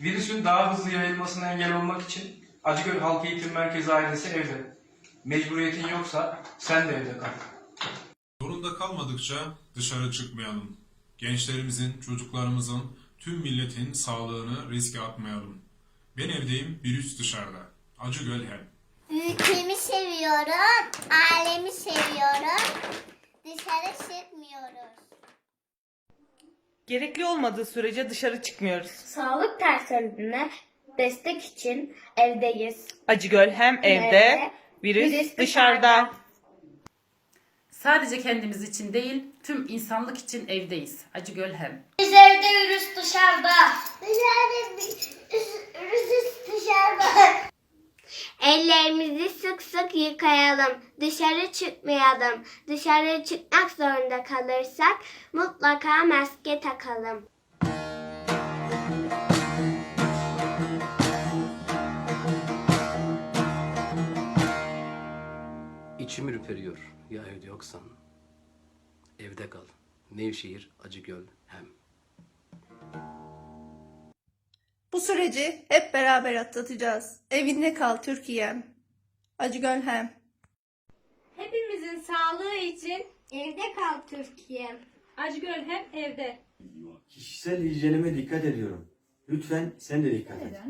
Virüsün daha hızlı yayılmasına engel olmak için Acıgöl Halk Eğitim Merkezi ailesi evde. Mecburiyetin yoksa sen de evde kal. Zorunda kalmadıkça dışarı çıkmayalım. Gençlerimizin, çocuklarımızın, tüm milletin sağlığını riske atmayalım. Ben evdeyim, virüs dışarıda. Acıgöl hem. Ülkemi seviyorum, ailemi seviyorum. Dışarı çıkmıyoruz. Gerekli olmadığı sürece dışarı çıkmıyoruz. Sağlık personeline destek için evdeyiz. Acıgöl hem evde, virüs dışarıda. Sadece kendimiz için değil, tüm insanlık için evdeyiz. Acıgöl hem. Biz evde virüs dışarıda. Virüs dışarıda. Ellerimizi sık sık yıkayalım. Dışarı çıkmayalım. Dışarı çıkmak zorunda kalırsak mutlaka maske takalım. İçim ürperiyor ya evde yoksan. Evde kal. Nevşehir, Acıgöl, hem. Süreci hep beraber atlatacağız. Evinde kal Türkiye'm. Acıgöl hem. Hepimizin sağlığı için Evde kal Türkiye. Acıgöl hem evde. Kişisel hijyenime dikkat ediyorum. Lütfen sen de dikkat et.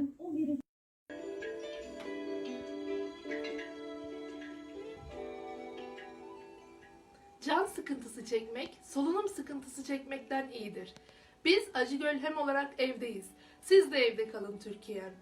Can sıkıntısı çekmek, solunum sıkıntısı çekmekten iyidir. Biz Acıgöl Hem olarak evdeyiz. Siz de evde kalın Türkiye.